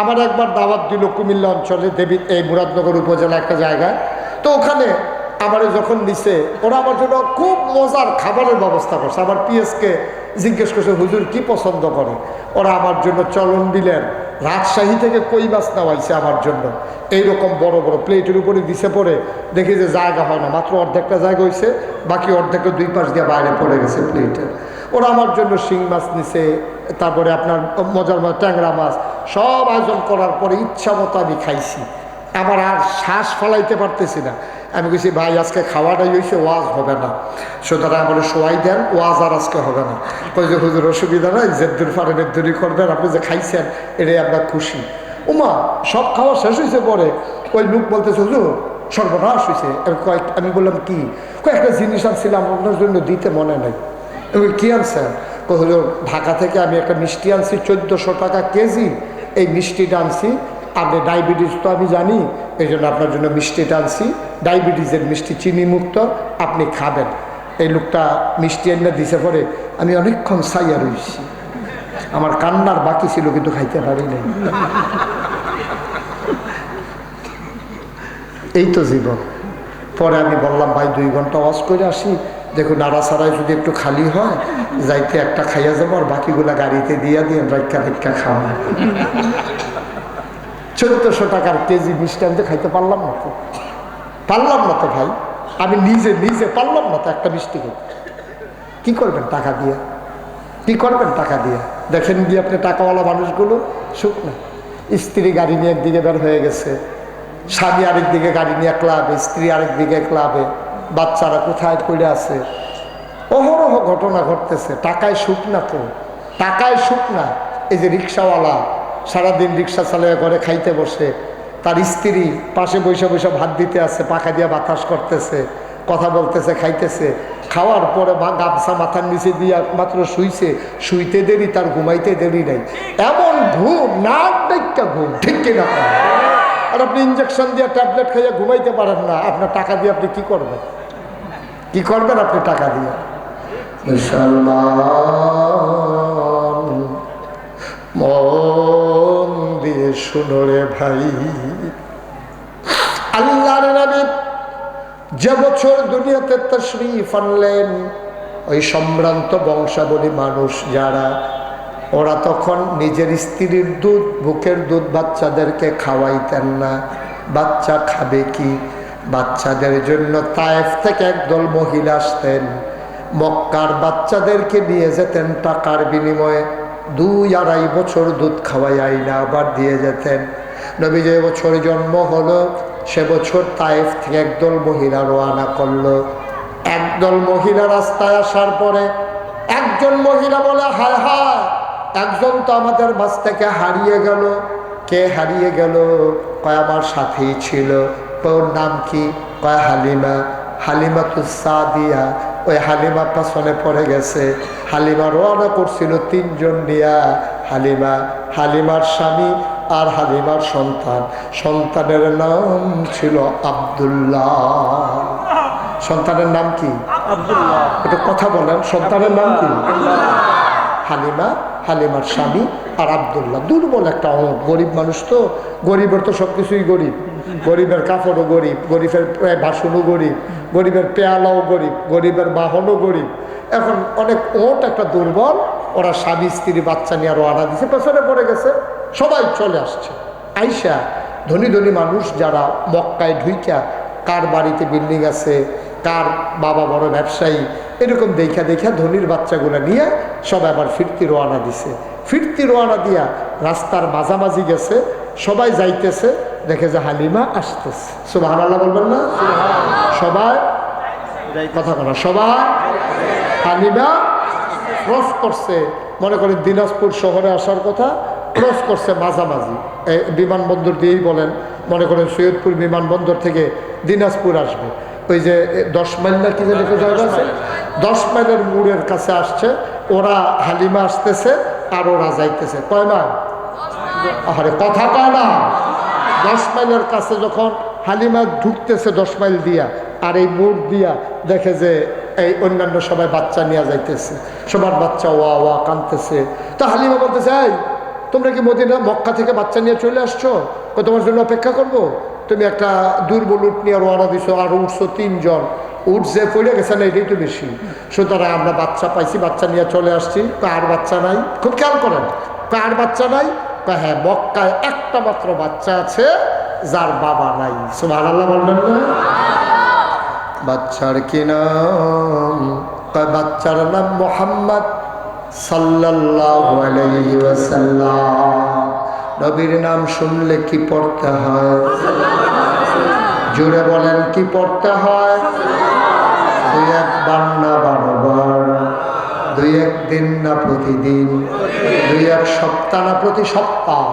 আমার একবার দাওয়াত দিল কুমিল্লা অঞ্চলে দেবী, এই মুরাদনগর উপজেলা একটা জায়গায়। তো ওখানে আমার যখন নিছে, ওরা আমার জন্য খুব মজার খাবারের ব্যবস্থা করছে। আমার পিএসকে জিজ্ঞেস করছে, হুজুর কি পছন্দ করে? ওরা আমার জন্য চলন দিলেন। রাজশাহী থেকে কই মাছ নেওয়াইছে আমার জন্য। এইরকম বড় বড় প্লেটের উপরে দিছে পরে দেখি যে জায়গা হয় না, মাত্র অর্ধেকটা জায়গা হয়েছে বাকি অর্ধেকটা দুই পাশ দিয়ে বাইরে পড়ে গেছে প্লেটে। ওরা আমার জন্য শিং মাছ নিছে, তারপরে আপনার মজার মাছ ট্যাংরা মাছ, সব আয়োজন করার পরে ইচ্ছা মতো আমি খাইছি। আমার আর শ্বাস ফলাইতে পারতেছি না। আমি বলছি ভাই আজকে খাওয়াটাই হয়েছে ওয়াজ হবে না। সুতরাং আমার শোয়াই দেন ওয়াজ আর আজকে হবে না। কই যে হুজুর অসুবিধা নাই জেদ্দুর ফারেনের দূরি করবেন আপনি যে খাইছেন এটাই আমরা খুশি। উমা সব খাওয়া শেষ হয়েছে পরে ওই লোক বলতেছে হুজুর সর্বনাশ হয়েছে কয়েক আমি বললাম কি? কয়েকটা জিনিস আনছিলাম আপনার জন্য দিতে মনে নেই। বলি, কি আনছেন? হুজুর ঢাকা থেকে আমি একটা মিষ্টি আনছি চোদ্দোশো টাকা কেজি। এই মিষ্টিটা আনছি আপনি ডায়াবেটিস তো আমি জানি এই জন্য আপনার জন্য মিষ্টিটা আনছি ডায়াবেটিসের মিষ্টি চিনি মুক্ত, আপনি খাবেন। এই লোকটা মিষ্টি এনে দিছে পরে আমি অনেকক্ষণ সাইয়া রয়েছি আমার কান্নার বাকি ছিল, কিন্তু খাইতে পারি নাই। এই তো জীবন। পরে আমি বললাম, ভাই, দুই ঘণ্টা ওয়াশ করে আসি। দেখুন নাড়াছাড়ায় যদি একটু খালি হয়, যাইতে একটা খাইয়া যাব, আর বাকিগুলা গাড়িতে দিয়ে দিয়ে রাইকা ভিক্ষা খাওয়া। চোদ্দশো টাকার কেজি মিষ্টি আমি তো খাইতে পারলাম না তো। পারলাম না তো ভাই। আমি নিজে নিজে পারলাম না তো একটা মিষ্টি খেতে। কি করবেন টাকা দিয়ে? কি করবেন টাকা দিয়ে? দেখেন গিয়ে আপনি টাকাওয়ালা মানুষগুলো, সুখ না। স্ত্রী গাড়ি নিয়ে একদিকে বের হয়ে গেছে। স্বামী আরেক দিকে গাড়ি নিয়ে ক্লাবে, স্ত্রী আরেক দিকে ক্লাবে। বাচ্চারা কোথায় পড়ে আছে? অহরহ ঘটনা ঘটতেছে। টাকায় সুখ না তো। টাকায় সুখ না। এই যে রিক্সাওয়ালা সারাদিন রিক্সা চালিয়ে, ঘরে খাইতে বসে। তার স্ত্রী পাশে বসে বসে ভাত দিতে আছে পাখা দিয়ে বাতাস করতেছে, কথা বলতেছে, খাইতেছে। খাওয়ার পরে গামছা মাথার নিচে দিয়ে মাত্র শুইছে, শুইতে দেরি, তার ঘুমাইতে দেরি নাই। এমন ঘুম না দেখা ঘুম, ঠিক কিনা? আর আপনি ইঞ্জেকশন দিয়ে ট্যাবলেট খাইয়ে ঘুমাইতে পারেন না, আপনার টাকা দিয়ে আপনি কি করবেন? কি করবেন আপনি টাকা দিয়ে? মুসলমান, মন দিয়ে শুনো রে ভাই। যে বছর দুনিয়াতে তশরিফ আনলেন, ওই সম্ভ্রান্ত বংশাবলী মানুষ যারা, ওরা তখন নিজের স্ত্রীর দুধ, বুকের দুধ বাচ্চাদেরকে খাওয়াইতেন না। বাচ্চা খাবে কি? বাচ্চাদের জন্য তায়েফ থেকে একদল মহিলা আসতেন। মক্কার বাচ্চাদেরকে নিয়ে যেতেন টাকার বিনিময়ে। দুই আড়াই বছর দুধ খাওয়াই আইনা আবার দিয়ে যেতেন। নবী যে বছর জন্ম হলো, সে বছর তায়েফ থেকে একদল মহিলা রোয়ানা করল। একদল মহিলা রাস্তায় আসার পরে একজন মহিলা বলে, হায় হায়, একজন তো আমাদের মাছ থেকে হারিয়ে গেল। কে হারিয়ে গেল? কয়, আমার সাথেই ছিল। তোর নাম কি? কয়, হালিমা। হালিমা তো সাদিয়া। ওই হালিমা পাশনে পড়ে গেছে। হালিমা রওনা করছিল তিনজন নিয়া হালিমা হালিমার স্বামী আর হালিমার সন্তান। সন্তানের নাম ছিল আব্দুল্লাহ। সন্তানের নাম কি? আব্দুল্লাহ। একটু কথা বলেন সন্তানের নাম কি? হালিমা হালিমার স্বামী আর আবদুল্লাহ। দুর্বল একটা অঙ্গ। গরিব মানুষ তো গরিবের তো সব কিছুই গরিব। গরিবের কাপড়ও গরিব, গরিবের বাসনও গরিব, গরিবের পেয়ালাও গরিব, গরিবের বাহনও গরিব। এখন অনেক ওট একটা দুর্বল, ওরা স্বামী, স্ত্রী, বাচ্চা নিয়ে আরও আনা দিছে, পেছনে পড়ে গেছে। সবাই চলে আসছে। আইসা ধনী ধনী মানুষ যারা মক্কায় ঢুইকা কার বাড়িতে বিল্ডিং আছে, কার বাবা বড় ব্যবসায়ী, এরকম দেখা দেখা ধনির বাচ্চাগুলো নিয়ে সব আবার ফিরতি রোয়ানা দিছে। ফিরতি রোয়ানা দিয়া রাস্তার মাঝামাঝি গেছে, সবাই যাইতেছে দেখে যে হালিমা আসতেছে। সুবাহ আল্লাহ বলবেন না? সবাই কথা বলা। সবাই হালিমা ক্রস করছে। মনে করেন দিনাজপুর শহরে আসার কথা ক্রস করছে মাঝামাঝি। এই বিমানবন্দর দিয়েই বলেন, মনে করেন সৈয়দপুর বিমানবন্দর থেকে দিনাজপুর আসবে। ওই যে দশ মাইল না কি একটা জায়গা আছে? দশ মাইলের মুড়ের কাছে আসছে। ওরা হালিমা আসতেছে আর ওরা যাইতেছে। কয় মাইল? আরে কথা কয় না। দশ মাইলের কাছে যখন হালিমা ঢুকতেছে দশ মাইল দিয়া, আর এই মোড় দিয়া দেখে যে এই অন্যান্য সবাই বাচ্চা নিয়ে যাইতেছে, সবার বাচ্চা ওয়া ওয়া কানতেছে তো হালিমা বলতেছে, এই, তোমরা কি মদিনা, মক্কা থেকে বাচ্চা নিয়ে চলে আসছো? তোমার জন্য অপেক্ষা করব? তুমি একটা দুর্বল উঠ নিয়ে রওনা দিছো, আর উঠছো তিনজন। উঠ যে পড়ে গেছে না, এটাই তো বেশি। সুতরাং আমরা বাচ্চা পাইছি, বাচ্চা নিয়ে চলে আসছি। কয়, আর বাচ্চা নাই? খুব খেয়াল করেন, কয়, আর বাচ্চা নাই? কয় হ্যাঁ মক্কায় একটা মাত্র বাচ্চা আছে, যার বাবা নাই। সুবহানাল্লাহ বলবেন না? বাচ্চার কি নাম? বাচ্চার নাম মোহাম্মদ ওয়াসাল্লাম। নবীর নাম শুনলে কি পড়তে হয়? জোরে বলেন, কি পড়তে হয়? দুই একবার না বারবার? দুই একদিন না প্রতিদিন? দুই এক সপ্তাহ না প্রতি সপ্তাহ?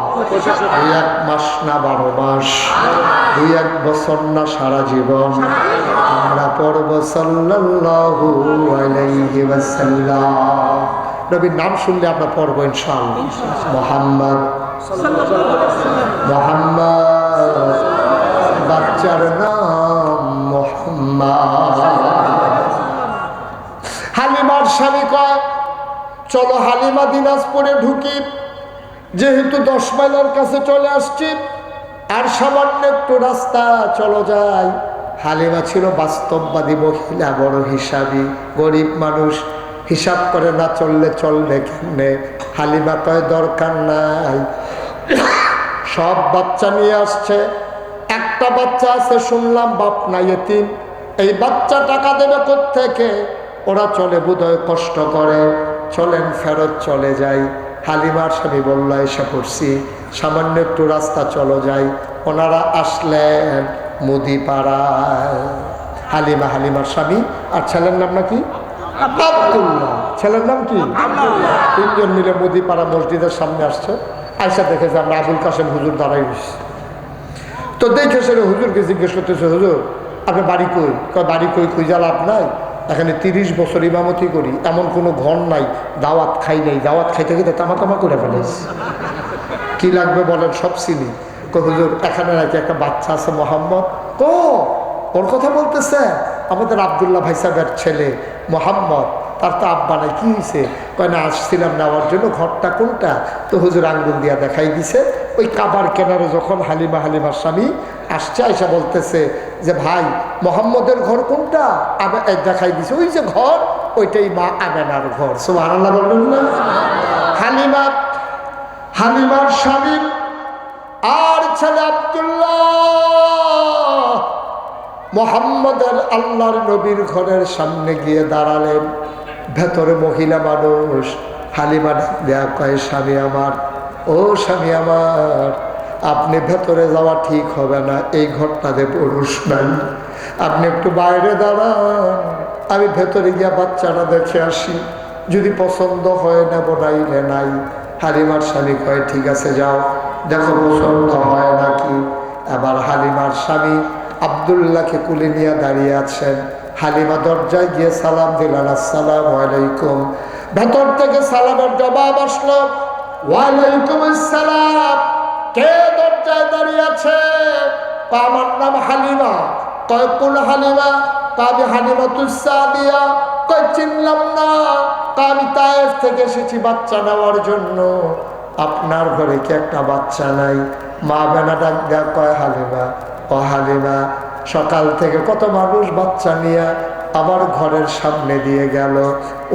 দুই এক মাস না বারো মাস? দুই এক বছর না সারা জীবন? আমরা পড়ব ওয়াসাল্লাম। নবীর নাম শুনলে আমরা পড়ব ইনশাআল্লাহ। মোহাম্মদ মোহাম্মদ। বাচ্চার নাম মোহাম্মদ। স্বামী কয়, চলো হালিমা দিনাজপুরে ঢুকি। যেহেতু দশ মাইলের কাছে চলে আসছি, আর সামান্য একটু রাস্তা, চলো যাই। হালিমা ছিল বাস্তববাদী মহিলা, বড় হিসাবি, গরিব মানুষ। হিসাব করে না চললে চলবে কেমনে? হালিমা কয়, দরকার নাই। সব বাচ্চা নিয়ে আসছে। একটা বাচ্চা আছে, শুনলাম বাপ নাই এতিম। এই বাচ্চা টাকা দেবে থেকে ওরা চলে বোধহয় কষ্ট করে চলেন ফেরত চলে যাই। হালিমার স্বামী বলল এসে পড়ছি। সামান্য একটু রাস্তা চলো যাই। ওনারা আসলেন মুদি পাড়ায় হালিমা হালিমার স্বামী। আর ছেলের নাম নাকি? আব্দুল্লাহ। ছেলের নাম কি? তিনজন মিলে মুদিপাড়া মসজিদের সামনে আসছে। আয়সা দেখেছে আমরা আবুল কাসেম হুজুর দাঁড়াই তো দেখে সেটা হুজুরকে জিজ্ঞেস করতেছে হুজুর আপনি বাড়ি কই? কয় বাড়ি কই খুঁজা লাভ নাই? এখানে তিরিশ বছর ইমামতি করি, এমন কোনো ঘর নাই, দাওয়াত খাই নাই, দাওয়াত খাইতে খেতে তামা তামা করে ফেলেছি কি লাগবে বলেন, সব চিনি। হুজুর, এখানে নাকি একটা বাচ্চা আছে মোহাম্মদ। তো ওর কথা বলতেছে, আমাদের আবদুল্লাহ ভাই সাহেবের ছেলে মোহাম্মদ, তার তো আব্বা নাই, কি হয়েছে কয় না, আসছিলাম নেওয়ার জন্য ঘরটা কোনটা? তো হুজুর আঙ্গুল দিয়া দেখাই দিছে, ওই কাবার কেনারে যখন হালিমা হালিমার স্বামী আসছে, আইসা বলতেছে যে, ভাই, মোহাম্মদের ঘর কোনটা? এই দেখাই দিছে, ওই যে ঘর, ওইটাই মা আমেনার ঘর। সো আল্লাহ বললেন না? হালিমা, হালিমার স্বামী আর ছেলে আব্দুল্লাহ মোহাম্মদের আল্লাহর নবীর ঘরের সামনে গিয়ে দাঁড়ালেন। ভেতরে মহিলা মানুষ। হালিমা দেয়া কয়, স্বামী আমার, ও স্বামী আমার আপনি ভেতরে যাওয়া ঠিক হবে না, এই ঘরটাতে পুরুষ নাই। আপনি একটু বাইরে দাঁড়ান, আমি ভেতরে গিয়া বাচ্চারা দেখে আসি। যদি পছন্দ হয় নেব, নাইলে নাই। হালিমার স্বামী কয়, ঠিক আছে, যাও। দেখো, পছন্দ হয় নাকি? আবার হালিমার স্বামী আবদুল্লাহকে কুলে নিয়ে দাঁড়িয়ে আছেন। হালিমা দরজায় গিয়ে সালাম দিলেন আসসালাম আলাইকুম। ভেতর থেকে সালামের জবাব আসলো, ওয়ালাইকুম আসসালাম। কে দরজায় দাঁড়িয়ে আছে? আমার নাম হালিমা। কয়, কোন হালিমা? আমি হালিমা তুসা দিয়া কয়, চিনলাম না। তা আমি তায়েফ থেকে এসেছি বাচ্চা নেওয়ার জন্য। আপনার ঘরে কি একটা বাচ্চা নাই? মা বেনা ডাক দেয়া, কয়, হালিমা? ও হালিমা, সকাল থেকে কত মানুষ বাচ্চা নিয়ে আবার ঘরের সামনে দিয়ে গেল।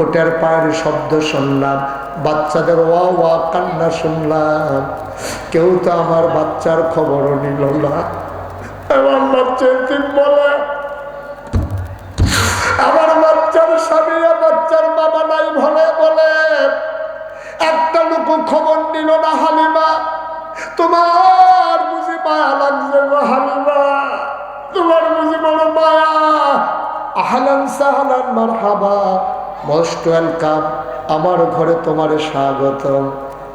ওটার পায়ের শব্দ শুনলাম। বাচ্চাদের ওয়া কান্না শুনলাম। কেউ তো আমার বাচ্চার খবরও নিল না। খবর নিল না, হালিমা। তোমার বুঝি মায়া লাগছে হালিমা। তোমার বুঝি বড় মায়া। আহলান সাহালান মারহাবা। মোস্ট ওয়েলকাম আমার ঘরে তোমার স্বাগতম।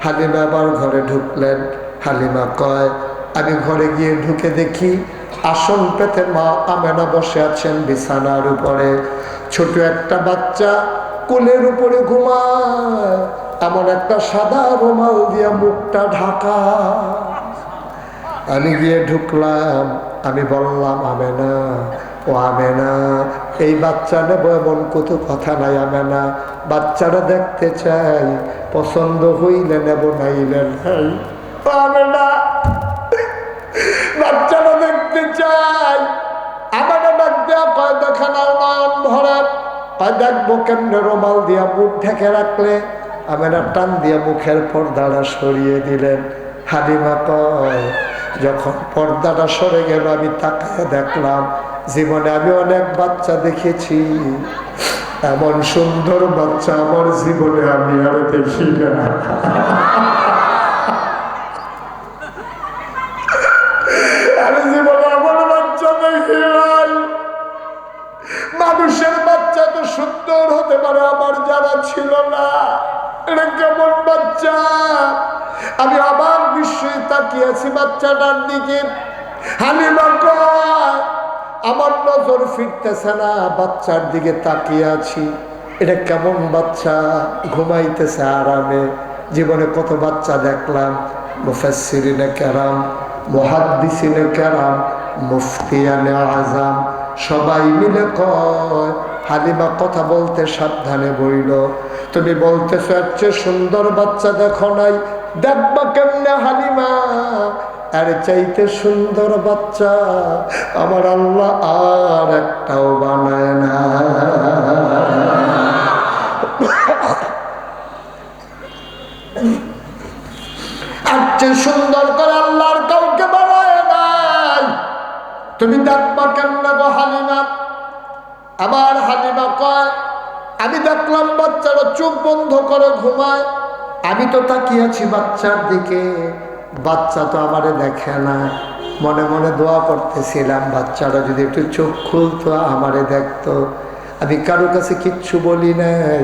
হালিমা আবার ঘরে ঢুকলেন। হালিমা কয়, আমি ঘরে গিয়ে ঢুকে দেখি আসন পেতে মা আমেনা বসে আছেন বিছানার উপরে। ছোট একটা বাচ্চা কোলের উপরে ঘুমায়, এমন একটা সাদা রুমাল দিয়া মুখটা ঢাকা। আমি গিয়ে ঢুকলাম, আমি বললাম আমে না ও আমে না। এই বাচ্চা নেব এমন কত কথা নাই আমে না। বাচ্চারা দেখতে চাই, পছন্দ হইলে নেব নাইলে নাই। ও বাচ্চারা দেখতে চাই। কেমনে রোমাল দিয়া মুখ ঢেকে রাখলে। আমেনা টান দিয়ে মুখের পর্দাটা সরিয়ে দিলেন। হালিমা কয়, যখন পর্দাটা সরে গেল, আমি তাকায় দেখলাম জীবনে আমি অনেক বাচ্চা দেখেছি। এমন সুন্দর বাচ্চা আমার জীবনে আমি আর দেখি না। আমি জীবনে মানুষের বাচ্চা তো সুন্দর হতে পারে, আমার জানা ছিল না কেমন বাচ্চা? আমি আবার বিস্ময়ে তাকিয়েছি বাচ্চাটার দিকে। হালিমা কয় আমার নজর ফিরতেছে না, বাচ্চার দিকে তাকিয়ে আছি। এটা কেমন বাচ্চা? ঘুমাইতেছে আরামে। জীবনে কত বাচ্চা দেখলাম। মুফাসসিরিনে কেরাম, মহাদ্দিসিনে কেরাম, মুফতিয়ানে আজাম, সবাই মিলে কয়, হালিমা কথা বলতে সাবধানে বইল। তুমি বলতেছো এর সুন্দর বাচ্চা দেখো নাই। দেখবা কেমনে হালিমা? আর চাইতে সুন্দর বাচ্চা আমার আল্লাহ আর একটাও বানায় না। আর চেয়ে সুন্দর করে আল্লাহর কাউকে বানায় নাই, তুমি দেখবা কেমনে গো হালিমা? আবার হালিমা কয়, আমি দেখলাম বাচ্চারা চোখ বন্ধ করে ঘুমায়, আমি তো তাকিয়েছি বাচ্চার দিকে। বাচ্চা তো আমারে দেখে না। মনে মনে দোয়া করতেছিলাম, বাচ্চারা যদি একটু চোখ খুলতো, আমারে দেখতো। আমি কারও কাছে কিচ্ছু বলি নাই,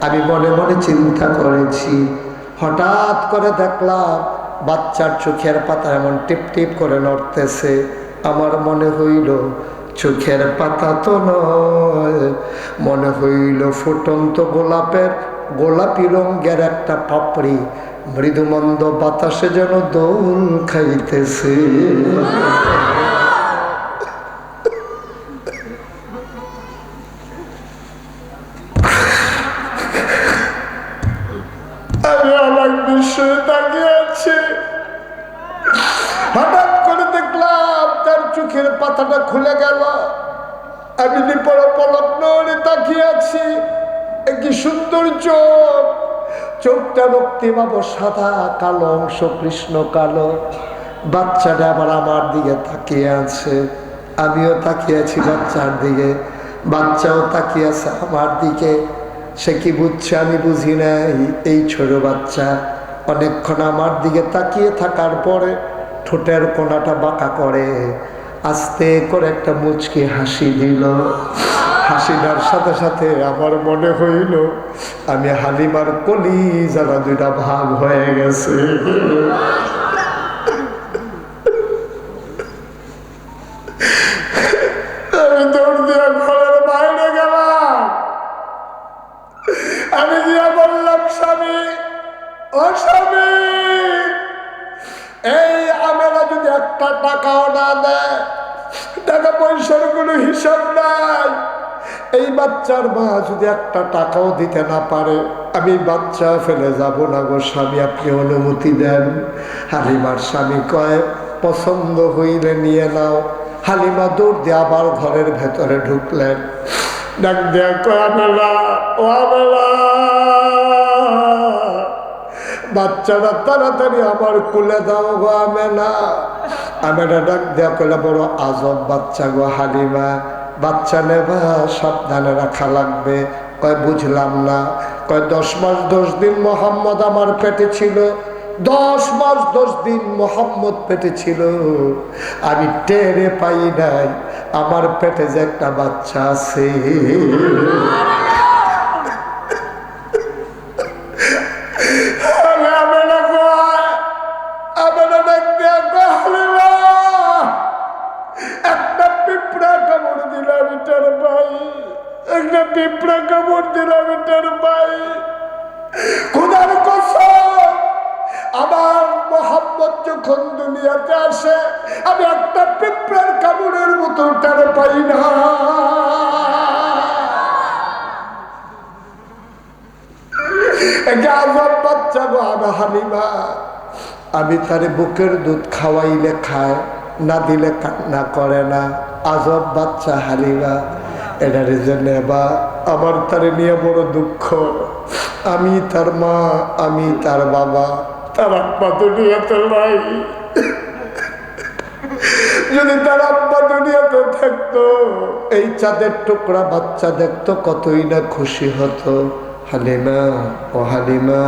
আমি মনে মনে চিন্তা করেছি। হঠাৎ করে দেখলাম, বাচ্চার চোখের পাতা এমন টিপ টিপ করে নড়তেছে। আমার মনে হইল, চোখের পাতা তো নয়। মনে হইল, ফুটন্ত গোলাপের, গোলাপি রঙের একটা পাপড়ি মৃদুমন্দ বাতাসে যেন দোল খাইতেছে। হঠাৎ করে দেখলাম তার চোখের পাতাটা খুলে গেল। আমি নিপড় পলক নড়ে তাকিয়ে আছি। কি সুন্দর চোখ চোখটা রক্তি পাবো সাদা কালো অংশ, কৃষ্ণ কালো। বাচ্চাটা আবার আমার দিকে তাকিয়ে আছে, আমিও তাকিয়ে আছি বাচ্চার দিকে। বাচ্চাও তাকিয়ে আছে আমার দিকে। সে কি বুঝছে আমি বুঝি নাই, এই ছোট বাচ্চা। অনেকক্ষণ আমার দিকে তাকিয়ে থাকার পরে ঠোঁটের কোনাটা বাঁকা করে, আস্তে করে একটা মুচকি হাসি দিল। হাসিটার সাথে সাথে আমার মনে হইল, আমি হালিমার কলি যারা দুইটা ভাগ হয়ে গেছে। আমি গিয়া বললাম, স্বামী স্বামী, এই আমেরা যদি একটা না টাকা পয়সার কোনো হিসাব নাই। এই বাচ্চার মা যদি একটা টাকাও দিতে না পারে, আমি বাচ্চা ফেলে যাব না গো স্বামী, আপনি অনুমতি দেন। হালিমার স্বামী কয়, পছন্দ হইলে নিয়ে নাও। হালিমা দৌড় দিয়ে আবার ঘরের ভেতরে ঢুকলেন। ডাক বাচ্চারা তাড়াতাড়ি আমার কুলে দাও গো আমেনা আমেনা ডাক দেয়া কইলে, বড় আজব বাচ্চা গো হালিমা বাচ্চা নেবা, সাবধানে রাখা লাগবে। কয়, বুঝলাম না। কয়, দশ মাস, দশ দিন মোহাম্মদ আমার পেটে ছিল। দশ মাস, দশ দিন মোহাম্মদ পেটে ছিল। আমি টেরে পাই নাই, আমার পেটে যে একটা বাচ্চা আছে। যখন দুনিয়াতে আসে, আমি একটা পিঁপড়ার কামড়ের মতো টের পাই না। বাচ্চা আমি তার বুকের দুধ খাওয়াইলে খায়, না দিলে কান্না করে না। আজব বাচ্চা হালিমা এটার জন্য বা, আমার তার নিয়ে বড় দুঃখ। আমি তার মা, আমি তার বাবা। তার আব্বা দুনিয়াতে নাই। যদি তার আব্বা দুনিয়াতে থাকতো, এই চাঁদের টুকরা বাচ্চা দেখতো, কতই না খুশি হতো। হালিমা, ও হালিমা,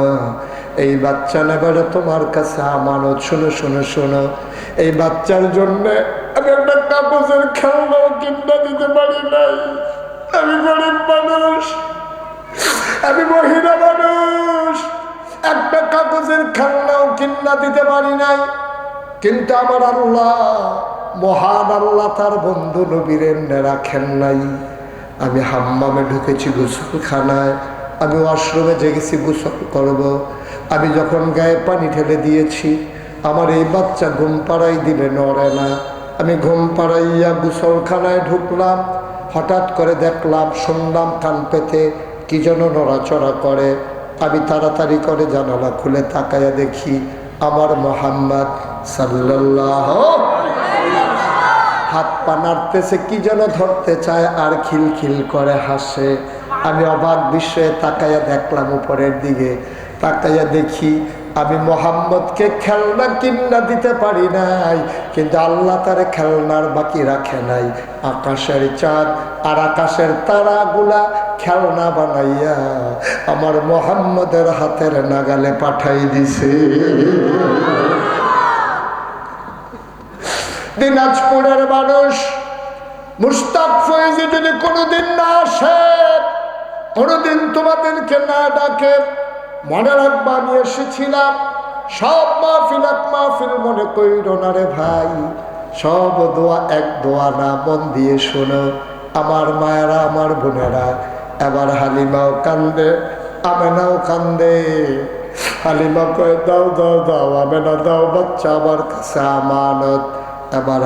এই বাচ্চা নেবার তোমার কাছে আমানত শোনো শোনো শোনো। এই বাচ্চার জন্য আমি একটা কাগজের খেলনাও কিনতে দিতে পারি নাই। আমি গরিব মানুষ, আমি মহিলা মানুষ। একটা কাগজের খেলনাও কিনা দিতে পারি নাই। কিন্তু আমার আল্লাহ, মহান আল্লাহ তার বন্ধু নবীরের রাখেন নাই। আমি হাম্মামে ঢুকেছি গোসলখানায়, আমি ওয়াশরুমে জেগেছি গোসল করব। আমি যখন গায়ে পানি ঠেলে দিয়েছি, আমার এই বাচ্চা ঘুম পাড়াই দিলে নড়ে না। আমি ঘুম পাড়াইয়া গোসলখানায় ঢুকলাম, হঠাৎ করে দেখলাম শুনলাম কান পেতে কি যেন নড়াচড়া করে। আমি তাড়াতাড়ি করে জানালা খুলে তাকায়া দেখি আমার মোহাম্মদ সাল্লাল্লাহ হাত পা নাড়তেছে, কি যেন ধরতে চায় আর খিলখিল করে হাসে। আমি অবাক বিস্ময়ে তাকাইয়া দেখলাম উপরের দিকে। তাকাইয়া দেখি আমি মোহাম্মদকে খেলনা কিনা দিতে পারি নাই, কিন্তু আল্লাহ তার খেলনার বাকি রাখে নাই। আকাশের চাঁদ আর আকাশের তারাগুলা খেলনা বানাইয়া আমার মোহাম্মদের হাতের নাগালে পাঠাই দিছে। দিনাজপুরের মানুষ মুস্তাক ফয়েজি যদি কোনোদিন না আসে, কোনোদিন তোমাদেরকে না ডাকে, মনে রাখবা আমি এসেছিলাম। সব মাহফিল এক মাহফিল মনে কইর না রে ভাই, সব দোয়া এক দোয়া না, মন দিয়ে শোনো। আমার মায়েরা, আমার বোনেরা এবার হালিমাও কান্দে, আমেনাও কান্দে। হালিমা কয়ে, দাও দাও দাও, আমেনা, দাও, বাচ্চা আমার কাছে আমানত। এবার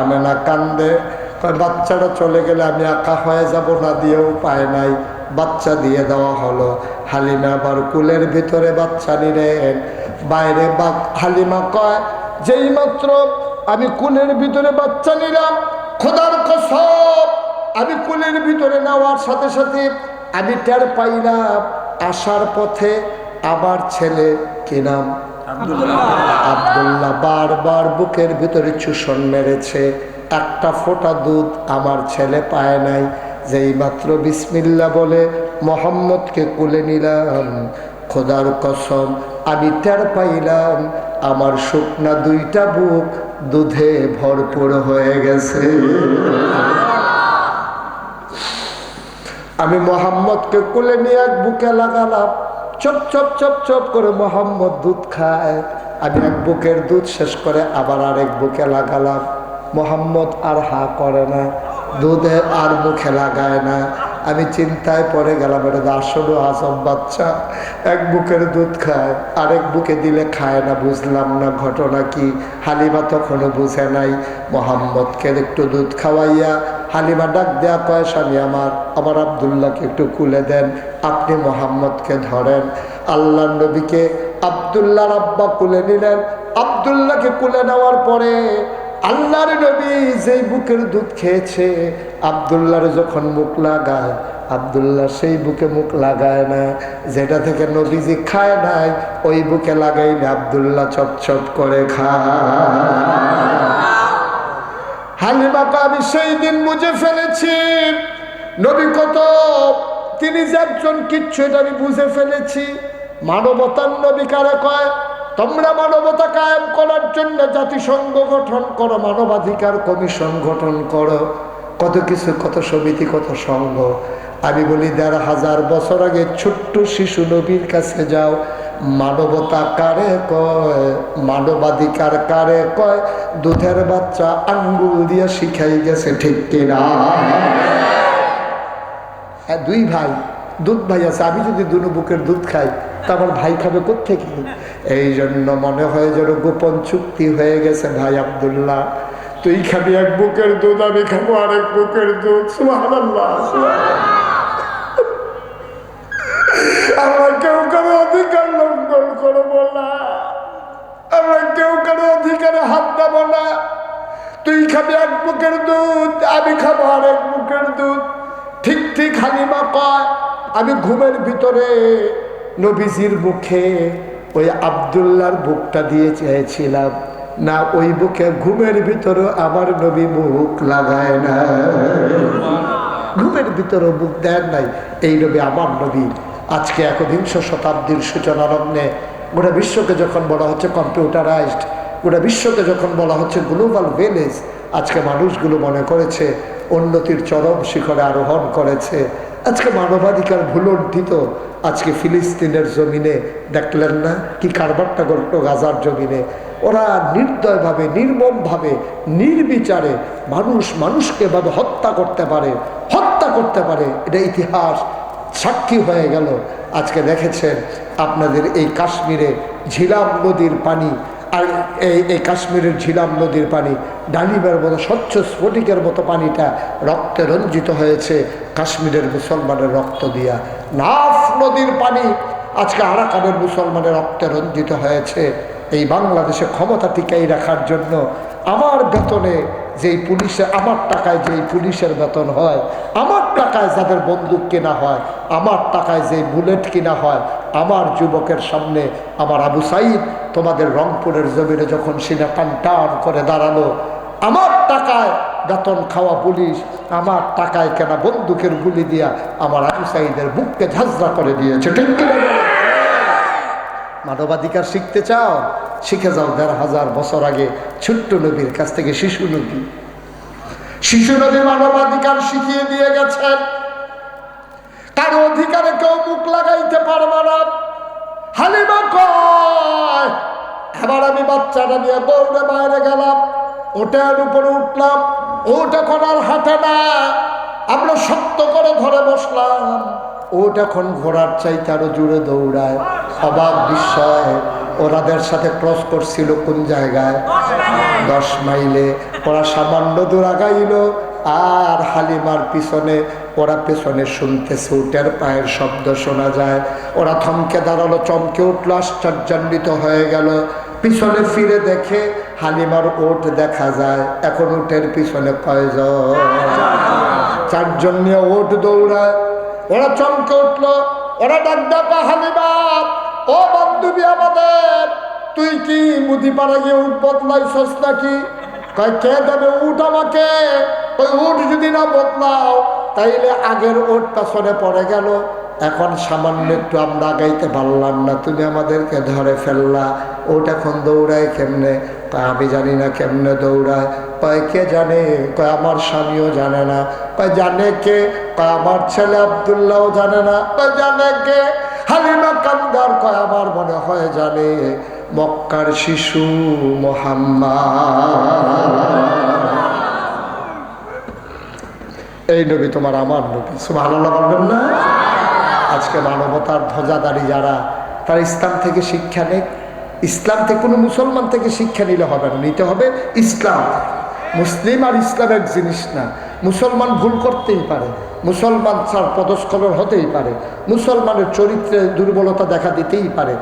আমেনা কান্দে বাচ্চাটা চলে গেলে আমি একা হয়ে যাব না দিয়েও পায় নাই, বাচ্চা দিয়ে দেওয়া হলো। হালিমা আবার কুলের ভিতরে বাচ্চা নিলেন বাইরে বা হালিমা কয় যেই মাত্র আমি কুলের ভিতরে বাচ্চা নিলাম, খোদার কসব আমি কুলের ভিতরে নেওয়ার সাথে সাথে আমি টের পাইলাম আসার পথে আবার ছেলে কি নাম? আবদুল্লাহ। বারবার বুকের ভিতরে চুষণ মেরেছে। একটা ফোঁটা দুধ আমার ছেলে পায় নাই। যেই মাত্র বিসমিল্লা বলে মোহাম্মদকে কুলে নিলাম। খোদার কসম আমি টের পাইলাম আমার শুকনা দুইটা বুক দুধে ভরপুর হয়ে গেছে। আমি মোহাম্মদকে কুলে নিয়ে এক বুকে লাগালাম। চপ চপ চপ চপ করে মোহাম্মদ দুধ খায়। আমি এক বুকের দুধ শেষ করে আবার আরেক বুকে লাগালাম। মোহাম্মদ আর হা করে না, দুধে আর মুখে লাগায় না। আমি চিন্তায় পড়ে গেলাম এটা আসলে আসব বাচ্চা, এক বুকের দুধ খায়, আরেক বুকে দিলে খায় না, বুঝলাম না ঘটনা কি। হালিমা তখনও বুঝে নাই, মোহাম্মদকে একটু দুধ খাওয়াইয়া হালিমা ডাক দেয়া কয়, স্বামী আমার আমার আবদুল্লাহকে একটু কুলে দেন। আপনি মোহাম্মদকে ধরেন। আল্লাহ নবীকে আবদুল্লাহর আব্বা কুলে নিলেন। আবদুল্লাহকে কুলে নেওয়ার পরে আল্লাহর নবী যেই বুকের দুধ খেয়েছে, আবদুল্লাহর যখন মুখ লাগায়, আবদুল্লাহ সেই বুকে মুখ লাগায় না। যেটা থেকে নবীজি খায় নাই, ওই বুকে লাগাইলে আবদুল্লাহ চপ চপ করে খায়। হালিমাকে আমি সেই দিন বুঝে ফেলেছি। নবী কত, তিনি যে একজন কিচ্ছু এটা আমি বুঝে ফেলেছি। মানবতার নবী কারে কয়? তোমরা মানবতা কায়েম করার জন্য জাতিসংঘ গঠন করো, মানবাধিকার কমিশন গঠন করো। কত কিছু, কত সমিতি, কত সংঘ। আমি বলি, দেড় হাজার বছর আগে ছোট্ট শিশু নবীর কাছে যাও মানবতা কারে কয়? মানবাধিকার কারে কয়? দুধের বাচ্চা আঙ্গুল দিয়ে শিখাই গেছে ঠিক কিনা? হ্যাঁ দুই ভাই দুধ ভাই আছে আমি যদি দুনো বুকের দুধ খাই তা আমার ভাই খাবে কোথেকে এই জন্য মনে হয় যেন গোপন চুক্তি হয়ে গেছে ভাই আবদুল্লাহ। তুই খাবি এক বুকের দুধ আমি খাব আরেক বুকের দুধ। সুবহানাল্লাহ, আমার কেউ কারও অধিকার আমরা কেউ কারও অধিকারে হাত দেবো না। তুই খাবি এক বুকের দুধ, আমি খাব আর এক বুকের দুধ। ঠিক ঠিক হালিমা কয় আমি ঘুমের ভিতরে নবীজির মুখে ওই আবদুল্লার বুকটা দিয়ে চেয়েছিলাম। না, ওই বুকে ঘুমের ভিতরে আমার নবী মুখ লাগায় না। ঘুমের ভিতরে মুখ দেন নাই। এই নবী আমার নবী। আজকে একবিংশ শতাব্দীর সূচনা লগ্নে গোটা বিশ্বকে যখন বলা হচ্ছে কম্পিউটারাইজড গোটা বিশ্বকে যখন বলা হচ্ছে গ্লোবাল ভিলেজ আজকে মানুষগুলো মনে করেছে উন্নতির চরম শিখরে আরোহণ করেছে। আজকে মানবাধিকার ভুলণ্ঠিত, আজকে ফিলিস্তিনের জমিনে, দেখলেন না কি কারবারটা ঘটল গাজার জমিনে? ওরা নির্দয়ভাবে, নির্মমভাবে, নির্বিচারে মানুষ মানুষকে ভাবে হত্যা করতে পারে, হত্যা করতে পারে। এটা ইতিহাস সাক্ষী হয়ে গেল। আজকে দেখেছেন আপনাদের এই কাশ্মীরে ঝিলাম নদীর পানি আর এই এই কাশ্মীরের ঝিলাম নদীর পানি, ডালিমের মতো, স্বচ্ছ স্ফটিকের মতো পানিটা রক্তে রঞ্জিত হয়েছে কাশ্মীরের মুসলমানের রক্ত দিয়া। নাফ নদীর পানি আজকে আরাকানের মুসলমানের রক্তে রঞ্জিত হয়েছে। এই বাংলাদেশে ক্ষমতা টিকাই রাখার জন্য আমার বেতনে যেই পুলিশে, আমার টাকায় যেই পুলিশের বেতন হয়, আমার টাকায় যাদের বন্দুক কেনা হয়, আমার টাকায় যেই বুলেট কেনা হয়, আমার যুবকের সামনে আমার আবু সাইদ তোমাদের রংপুরের জমিনে যখন সিনা টান টান করে দাঁড়াল, আমার টাকায় বেতন খাওয়া পুলিশ, আমার টাকায় কেনা বন্দুকের গুলি দিয়া আমার আবু সাইদের বুককে ঝাঁঝরা করে দিয়েছে ঠিক কিনা? মানবাধিকার শিখতে চাও, শিখে যাও দেড় হাজার বছর আগে ছোট্ট নবীর কাছ থেকে শিশু নবী। শিশু নবী মানবাধিকার শিখিয়ে দিয়ে গেছেন। কারও অধিকারে কেউ মুখ লাগাইতে পারবে না। হালিমা কয়, এবার আমি বাচ্চাটা নিয়ে দৌড়ে বাইরে গেলাম। ওটার উপরে উঠলাম। ওট আর হাঁটে না। আমরা শক্ত করে ধরে বসলাম। ওট এখন ঘোড়ার চাইতে আরও জুড়ে দৌড়ায়। অবাক বিস্ময় ওরাদের সাথে ক্রস করছিল কোন জায়গায়? দশ মাইলে ওরা সামান্য দূর আগাইল, আর হালিমার পিছনে, ওরা পেছনে শুনতেছে উটের পায়ের শব্দ শোনা যায়। ওরা থমকে দাঁড়াল, চমকে উঠল, আশ্চর্যান্বিত হয়ে গেল। পিছনে ফিরে দেখে হালিমার ওট দেখা যায়। এখন উটের পিছনে কয়জন? চারজন নিয়ে ওট দৌড়ায়। ওরা চমকে উঠল ওরা ডাক ডাকা বাপ ও বান্ধবী আমাদের, তুই কি মুদি পাড়া গিয়ে উঠ বদলাইছস নাকি? কে দেবে উঠ আমাকে? ওই উঠ যদি না বদলাও, তাইলে আগের ওট পেছনে পড়ে গেল। এখন সামান্য একটু আমরা আগাইতে পারলাম না, তুমি আমাদেরকে ধরে ফেললা, ওটা এখন দৌড়ায় কেমনে? আমি জানি না কেমনে দৌড়ায়। কয়, কে জানে? কয়, আমার স্বামীও জানে না। কয়, জানে কে? কয়, আমার ছেলে আবদুল্লাহও জানে না। কয়, জানে কে? হালিমা কান্দার, কয়, আমার মনে হয় জানে মক্কার শিশু মোহাম্মদ। এই নবী তোমার আমার নবী। সুবহানাল্লাহ বলবেন না? আজকে মানবতার ধ্বজাদারি যারা, তারা ইসলাম থেকে শিক্ষা নেই ইসলাম থেকে কোনো মুসলমান থেকে শিক্ষা নিলে হবে না, নিতে হবে ইসলাম মুসলিম আর ইসলাম এক জিনিস না। মুসলমান ভুল করতেই পারে, মুসলমান ছাড় পদস্খলন হতেই পারে, মুসলমানের চরিত্রে দুর্বলতা দেখা দিতেই পারে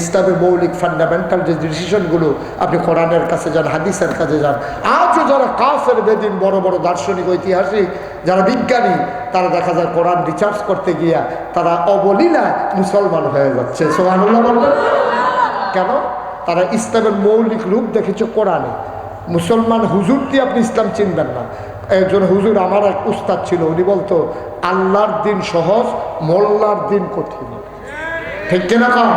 ইসলামের মৌলিক ফান্ডামেন্টাল যে ডিসিশনগুলো আপনি কোরআনের কাছে যান, হাদিসের কাছে যান, আজও যারা কাফের, বেদিন, বড় বড় দার্শনিক, ঐতিহাসিক, যারা বিজ্ঞানী, তারা দেখা যায় কোরআন রিচার্জ করতে গিয়া তারা অবলীলায় মুসলমান হয়ে যাচ্ছে। কেন? তারা ইসলামের মৌলিক রূপ দেখেছে কোরআনে। মুসলমান হুজুর দিয়ে আপনি ইসলাম চিনবেন না। একজন হুজুর আমার এক উস্তাদ ছিল, উনি বলতো, আল্লাহর দিন সহজ, মোল্লার দিন কঠিন। ঠিক কিনা কম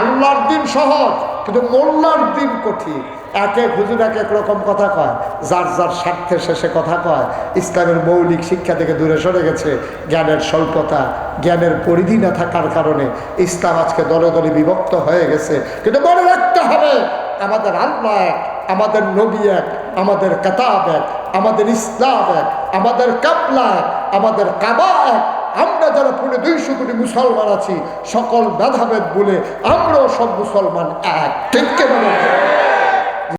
আল্লাহর দিন সহজ, কিন্তু মোল্লার দিন কঠিন। এক এক হুজুর এক এক রকম কথা কয়, যার যার স্বার্থের শেষে কথা কয়। ইসলামের মৌলিক শিক্ষা থেকে দূরে সরে গেছে, জ্ঞানের স্বল্পতা, জ্ঞানের পরিধি না থাকার কারণে ইসলাম আজকে দলে দলে বিভক্ত হয়ে গেছে। কিন্তু মনে রাখতে হবে, আমাদের আল্লাহ আমাদের নবী এক, আমাদের কাতাব এক, আমাদের ইসলাম এক, আমাদের কাপলা এক, আমাদের কাবা এক। আমরা যারা পুরো দুইশো কোটি মুসলমান আছি, সকল ভেদাভেদ বলে আমরাও সব মুসলমান এক। ঠিক কে বলেন